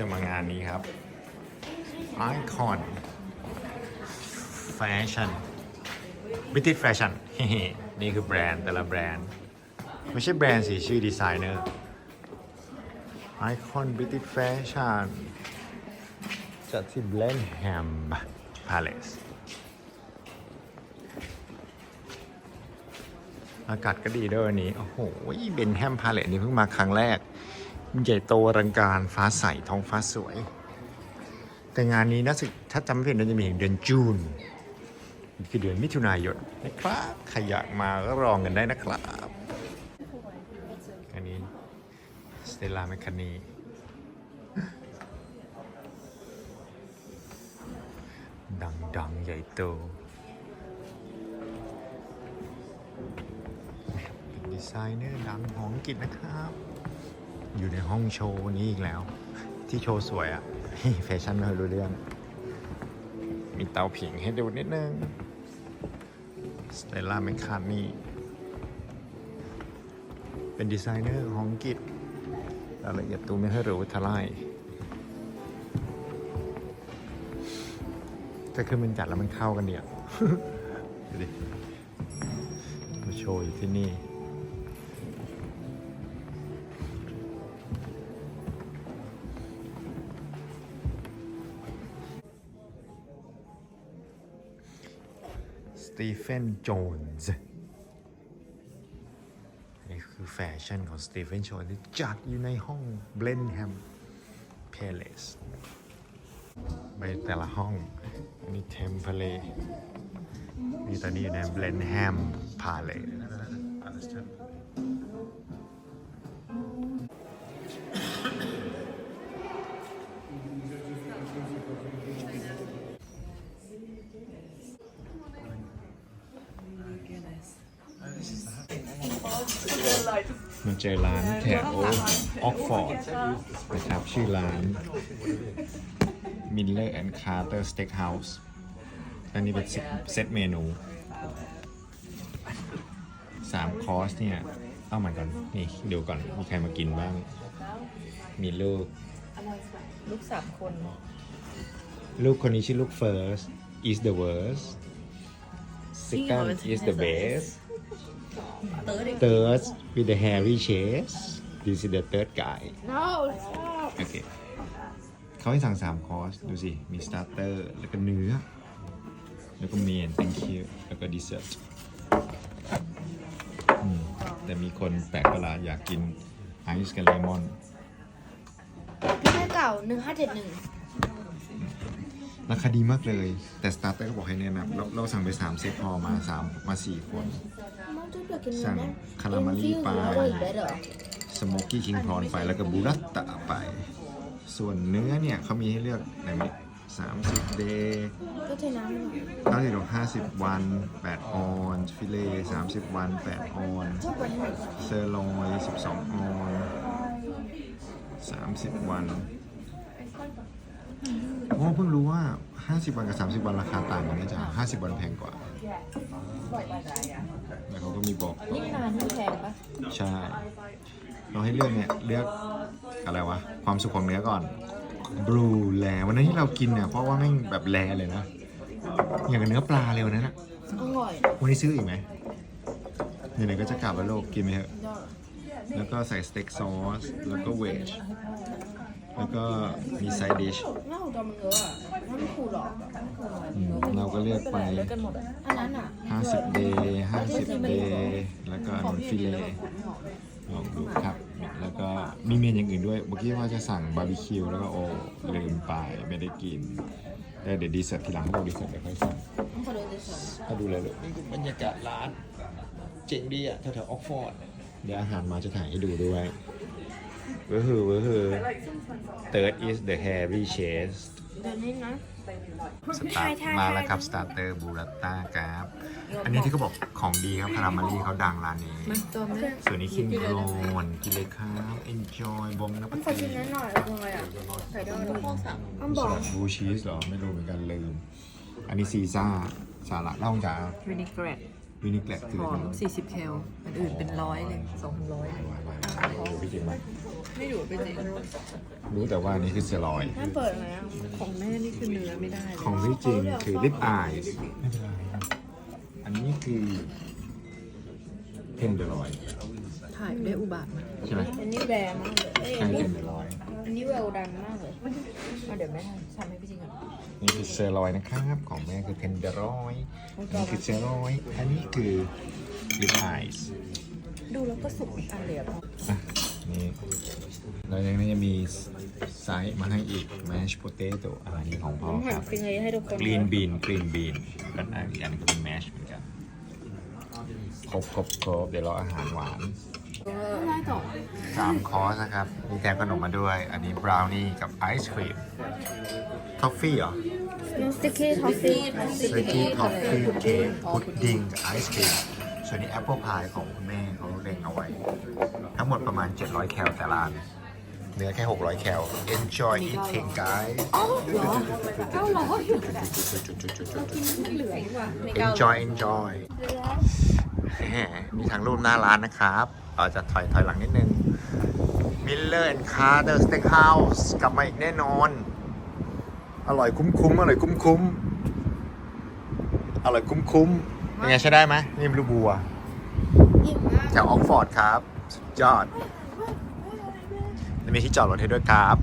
จะมางานนี้ครับ Icon Fashion British Fashion นี่คือแบรนด์แต่ละแบรนด์ ไม่ใช่แบรนด์สิชื่อดีไซเนอร์ Icon British Fashion จัดที่ Blenheim Palace อากาศก็ดีด้วยวันนี้ โอ้โหเบนแฮมพาเลตนี่เพิ่งมาครั้งแรก ใหญ่โตอลังการฟ้าใสท้องฟ้าสวย แต่งานนี้นะสึกถ้าจำไม่ผิดน่าจะมีถึงเดือนจูนคือเดือนมิถุนายนนะครับใครอยากมาก็รองกันได้นะครับ อันนี้สเตลาแมคคานีดังดังๆใหญ่โต เป็นดีไซเนอร์ดังของอังกฤษนะครับ อยู่ในห้องโชว์นี้อีกแล้ว ที่โชว์สวยอะ่ะแฟชั่นไม่รู้เรื่อง มีเตาผิงให้ดูนิดนึงสเตลล่าแมคคานี่เป็นดีไซเนอร์ของอังกฤษรายละเอียดตัวไม่ค่อยรู้เท่าไหร่แต่คือมันจัดแล้วมันเข้ากันเดียดูดิมาโชว์อยู่ที่นี่ ตีเฟนโจนส์นี่คือแฟชั่นของสตีเฟนโจนส์ที่จัดอยู่ในห้องเบลนแฮมเพลสไปแต่ละห้อง อันนี้เทมเพลนี่ตอนนี้อยู่ในเบลนแฮมพาเลส มาเจอร้านแถวออกฟอร์ดนะครับ ชื่อร้าน Miller and Carter Steakhouse อันนี้เป็นเซตเมนูสามคอร์สเนี่ยเอามาก่อน นี่ดูก่อน มีใครมากินบ้าง มีลูก ลูกสามคน ลูกคนนี้ชื่อลูก first is the worst second is the best เติร์ดอีก third with the hairy chest this is the third guy no stop โอเคเขาให้สั่ง3คอร์ส ดูสิ มีสตาร์เตอร์แล้วก็เนื้อ แล้วก็เมน thank you แล้วก็ดีเซอร์แต่มีคนแปลกประหลาดอยากกินไอซ์กับเลมอนพี่แม่เก่าหนึ่งห้าเจ็ดหนึ่งราคาดีมากเลย แต่สตาร์เตอร์ก็บอกให้แนะนำเราเราสั่งไป 3 เซตพอมา 3 มา 4 คน มันจะเลือกกินสั่งคาราเมลลี่ไปสโมกกี้คิงพรอนไปแล้วก็บูรัตตะไป ส่วนเนื้อเนี่ยเขามีให้เลือกในมิสามสิบเดย์ก็เทน้ำมันเก้าสิบถึงห้าสิบวันแปดออนซ์ฟิเล่สามสิบวันแปดออนซ์เซอร์ลอยสิบสองออนซ์สามสิบวัน โอ้เพิ่งรู้ว่าห้าสิบวันกับสามสิบวันราคาต่างกันนะจ๊ะห้าสิบวันแพงกว่าแล้วเขาก็มีบอกนี่นานที่แพงปะใช่เราให้เลือกเนี่ยเลือกอะไรวะ ความสุขของเนื้อก่อนบลูแลวันนั้นที่เรากินเนี่ยเพราะว่าแม่งแบบแลเลยนะ อย่างกับเนื้อปลาเลยวันนั้นอะอร่อยวันนี้ซื้ออีกไหมไหนๆก็จะกลับแล้วโลกกินไหมฮะยอดแล้วก็ใส่สเต็กซอส แล้วก็เวจ แล้วก็มีไซดิช หน้าของจอมันเยอะอะน้ำไม่คูหรอกเราก็เลือกไปเลิกกันหมดอันนั้นอะ50 เดย์50 เดย์แล้วก็อันนนฟิเลลองดูครับ แล้วก็มีเมนอย่างอื่นด้วย เมื่อกี้ว่าจะสั่งบาร์บีคิวแล้วก็โอ้ลืมไปไม่ได้กินแต่เดี๋ยวดีเซอร์ทีหลังบอกดีเซอร์เดี๋ยวค่อยสั่งต้องขอดูดิฉันถ้าดูเลยลูกนี่คือบรรยากาศร้าน เจ๋งดีอะแถวๆออกฟอร์ด เดี๋ยวอาหารมาจะถ่ายให้ดูด้วย เว้อฮือเว้อฮือ Third is the hairy chest เดี๋ยวนี้นะ สตาร์ทมาแล้วครับสตาร์เตอร์บูรัตต้าครับอันนี้ที่เขาบอกของดีครับคาราเมลี่เขาดังร้านนี้มาตัวแม่ส่วนนี้คิงโรนกินเลยครับ enjoy บอมนะมันขอชิมนั้นหน่อยเอาอะไรอะไข่ดาวอ้ำบอกบูชีสเหรอ ไม่รู้เหมือนกันลืม อันนี้ซีซ่าสาหร่ายเล่าจ้าวินิเกรต วินิกแลกคือหอม40 แคลอันอื่นเป็นร้อยเลยสองร้อยเลยพี่จริงไหมไม่ดูเป็นจริงรู้แต่ว่านี่คือเซลอยแม่เปิดอะไรอะของแม่นี่คือเนื้อไม่ได้เลยของพี่จริงคือลิปอายไม่เป็นไรอันนี้คือเทนเดอร์ลอยถ่ายได้อุบาทมากใช่ไหมอันนี้แบร์มากเลยเอ้ยใช่อันนี้เทนเดอร์ลอย อันนี้เวลดันมากเลยเอาเดี๋ยวแม่ทำให้พี่จริงก่อนนี่คือเซลอยนะครับของแม่คือเทนเดอร์ลอยอันนี้คือเซลอยอันนี้คือลิปอายดูแล้วก็สุกอันเหลียบอะนี่แล้วยังนี้จะมีไซส์มาให้อีก mashed potato อันนี้ของพ่อผมคหั่นรับฟิงเลยให้ทุกคน green bean green bean กันอันอีกอันนึงก็เป็น mash เหมือนกันครบครบครบเดี๋ยวรออาหารหวานได้ต่อ สามคอร์สนะครับ มีแถมขนมมาด้วย อันนี้บราวนี่กับไอศครีมทอฟฟี่เหรอสติกกี้ทอฟฟี่สวิตตี้ทอฟฟี่เค้กพุดดิ้งกับไอศครีมส่วนนี้แอปเปิลพายของคุณแม่เขาเล็งเอาไว้ ทั้งหมดประมาณ 700 แคลแต่ละอันเนื้อแค่ 600 แคล enjoy eating guys เหลือดีกว่า enjoy enjoy แหม มีทางรูปหน้าร้านนะครับเราจะถอยถอยหลังนิดนึง Miller and Carter Steakhouse กลับมาอีกแน่นอน อร่อยคุ้มคุ้มๆอร่อยคุ้มคุ้มๆอร่อยคุ้มคุ้มๆเป็นไงใช้ได้ไหมนี่มันลูกบัวแถวออกฟอร์ดครับ สุดยอดและมีที่จอดรถให้ด้วยครับ